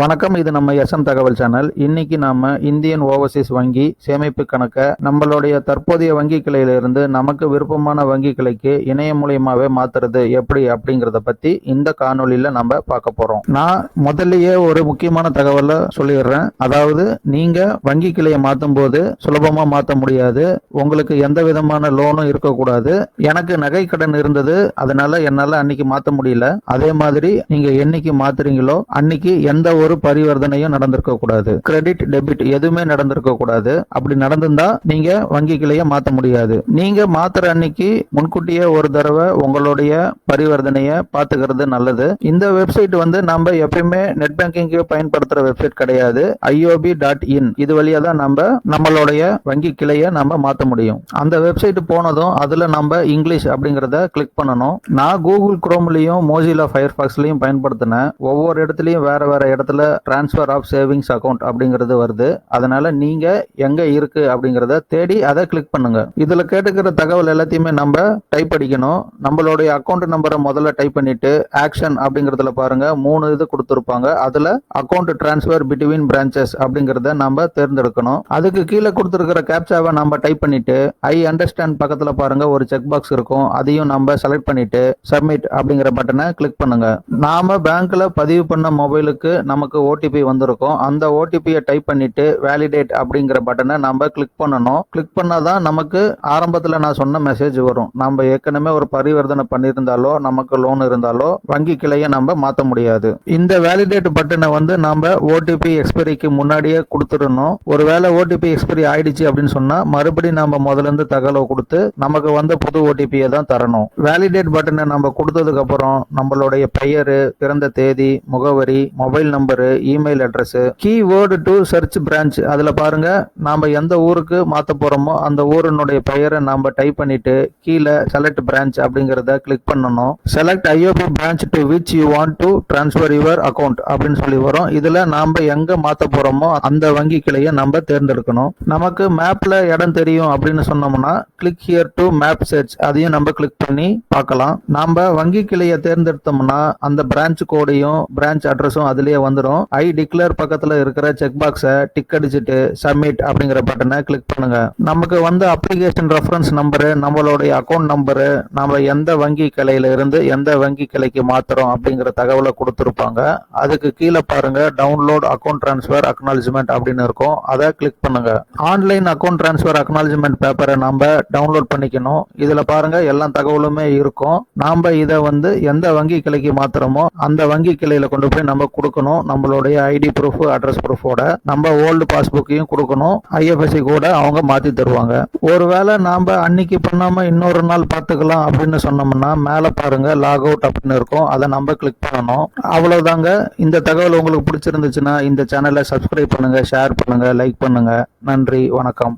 வணக்கம் இது நம்ம எஸ்எம் தகவல் சேனல். இன்னைக்கு நாம இந்தியன் ஓவர்சீஸ் வங்கி சேமிப்பு கணக்கை நம்மளுடைய தற்போதைய வங்கி கிளையிலிருந்து நமக்கு விருப்பமான வங்கி கிளைக்கு இணையம் மூலியமாவே மாத்துறது எப்படி அப்படிங்கறத பத்தி இந்த காணொலியில நம்ம பார்க்க போறோம். நான் முதல்லயே ஒரு முக்கியமான தகவலை சொல்லிடுறேன். அதாவது நீங்க வங்கி கிளையை மாத்தும் போது சுலபமா மாத்த முடியாது. உங்களுக்கு எந்த விதமான லோனும் இருக்கக்கூடாது. எனக்கு நகை கடன் இருந்தது. அதனால என்னால அன்னைக்கு மாத்த முடியல. அதே மாதிரி நீங்க என்னைக்கு மாத்துறீங்களோ அன்னைக்கு எந்த ஒரு பரிவர்த்தனையும் நடந்திருக்க கூடாது. கிரெடிட் டெபிட் எதுவுமே நடந்திருக்க கூடாது. அப்படி நடந்திருந்தா நீங்க வங்கி கிளைய மாத்த முடியாது. நீங்க மாத்துற அன்னைக்கு முன்கூட்டியே ஒரு தடவை உங்களுடைய பரிவர்த்தனைய பாத்துக்கிறது நல்லது. இந்த வெப்சைட் வந்து நம்ம எப்பயுமே நெட் பேங்கிங்க்கு பயன்படுத்துற வெப்சைட் கிடையாது. ஐஓபி டாட் இன் இது வழியா தான் நம்ம நம்மளுடைய வங்கி கிளைய நம்ம மாத்த முடியும். அந்த வெப்சைட் போனதும் அதுல நம்ம இங்கிலீஷ் அப்படிங்கறத கிளிக் பண்ணணும். நான் கூகுள் குரோம்லயும் மோசிலா ஃபயர்பாக்ஸ்லயும் பயன்படுத்தினேன். ஒவ்வொரு இடத்துலயும் வேற வேற இடத்துல டிரான்ஸ்ஃபர் ஆஃப் சேவிங்ஸ் அக்கௌண்ட் அப்படிங்கிறது வருது. அதனால நீங்க எங்க இருக்கு அப்படிங்கறத தேடி அதை கிளிக் பண்ணுங்க. இதுல கேட்டுக்கிற தகவல் எல்லாத்தையுமே நம்ம டைப் அடிக்கணும். நம்மளுடைய அக்கௌண்ட் நம்பரை முதல்ல டைப் பண்ணிட்டு ஆக்ஷன் அப்படிங்கறதுல பாருங்க. மூணு இது கொடுத்துருப்பாங்க. அதுல அக்கௌண்ட் டிரான்ஸ்ஃபர் பிட்வீன் பிரான்ச்சஸ் அப்படிங்கறத நம்ம தேர்ந்தெடுக்கணும். அதுக்கு கீழே கொடுத்துருக்கிற கேப்சாவை நம்ம டைப் பண்ணிட்டு ஐ அண்டர்ஸ்டாண்ட் பக்கத்துல பாருங்க. ஒரு செக் பாக்ஸ் இருக்கும். அதையும் நம்ம செலக்ட் பண்ணிட்டு சப்மிட் அப்படிங்கிற பட்டனை கிளிக் பண்ணுங்க. நாம பேங்க்ல பதிவு பண்ண மொபைலுக்கு நமக்கு ஓடிபி வந்திருக்கும். அந்த ஓடிபியை டைப் பண்ணிட்டு வேலிடேட் அப்படிங்கிற பட்டனை நம்ம கிளிக் பண்ணணும். கிளிக் பண்ணாதான் நமக்கு ஆரம்பத்தில் நான் சொன்ன மெசேஜ் வரும். நம்ம ஏற்கனவே ஒரு பரிவர்த்தனை பண்ணியிருந்தாலோ நமக்கு லோன் இருந்தாலோ வங்கி கிளையை நம்ம மாற்ற முடியாது. இந்த வேலிடேட் பட்டனை வந்து நம்ம ஓடிபி எக்ஸ்பைரிக்கு முன்னாடியே கொடுத்துடணும். ஒருவேளை ஓடிபி எக்ஸ்பைரி ஆயிடுச்சு அப்படின்னு சொன்னா மறுபடியும் நம்ம முதல்ல இருந்து தகவலை கொடுத்து நமக்கு வந்த புது ஓடிபியை தான் தரணும். வேலிடேட் பட்டனை நம்ம கொடுத்ததுக்கு அப்புறம் நம்மளுடைய பெயர் பிறந்த தேதி முகவரி mobile number email address keyword to search branch அதுல பாருங்க நாம எந்த ஊருக்கு மாற்ற போறோமோ அந்த ஊரினுடைய பெயரை நாம டைப் பண்ணிட்டு கீழே செலக்ட் பிரான்ச் அப்படிங்கறத கிளிக் பண்ணணும். Select IOB branch to which you want to transfer your account அப்படின்னு சொல்லி வரும். இதுல நாம எங்க மாத்த போறோமோ அந்த வங்கி கிளையை நம்ம தேர்ந்தெடுக்கணும். நமக்கு மேப்ல இடம் தெரியும் அப்படின்னு சொன்னோம்னா click here to map search அதையும் நம்ம கிளிக் பண்ணி பார்க்கலாம். நாம வங்கி கிளையை தேர்ந்தெடுத்தோம்னா அந்த பிரான்ச் கோடையும் பிரான்ச் அட்ரஸும் அதுலயே வந்துடும் ஐ டிக்ளேர் பக்கத்துல இருக்கிற செக் பாக்ஸை டிக் அடிச்சுட்டு சப்மிட் அப்படிங்கிற பட்டனை கிளிக் பண்ணுங்க. நமக்கு வந்து அப்ளிகேஷன் ரெஃபரன்ஸ் நம்பரு நம்மளுடைய அக்கௌண்ட் நம்பரு நம்ம எந்த வங்கி கிளையில இருந்து எந்த வங்கி கிளைக்கு மாத்துறோம் அப்படிங்கிற தகவலை கொடுத்துருப்பாங்க. அதுக்கு கீழே பாருங்க டவுன்லோட் அக்கௌண்ட் டிரான்ஸ்ஃபர் அக்னாலஜ்மெண்ட் அப்படின்னு இருக்கும். அதை கிளிக் பண்ணுங்க. ஆன்லைன் அக்கௌண்ட் டிரான்ஸ்ஃபர் அக்னாலஜ்மெண்ட் பேப்பரை நம்ம டவுன்லோட் பண்ணிக்கணும். இதுல பாருங்க எல்லா தகவலுமே இருக்கும். நாம இதை வந்து எந்த வங்கி கிளைக்கு மாத்துறோமோ அந்த வங்கி கிளையில கொண்டு போய் நம்ம கொடுக்கணும். நம்மளுடைய ஐடி ப்ரூஃப் அட்ரஸ் ப்ரூஃபோட நம்ம ஓல்டு பாஸ்புக்கையும் கொடுக்கணும். ஐஎஃப்எஸ்சி கூட அவங்க மாத்தி தருவாங்க. ஒருவேளை நாம அன்னைக்கு பண்ணாம இன்னொரு நாள் பார்த்துக்கலாம் அப்படின்னு சொன்னோம்னா மேலே பாருங்க லாக் அவுட் அப்படின்னு இருக்கும். அதை நம்ம கிளிக் பண்ணணும். அவ்வளவுதாங்க. இந்த தகவல் உங்களுக்கு பிடிச்சிருந்துச்சுன்னா இந்த சேனலை சப்ஸ்கிரைப் பண்ணுங்க ஷேர் பண்ணுங்க லைக் பண்ணுங்க. நன்றி வணக்கம்.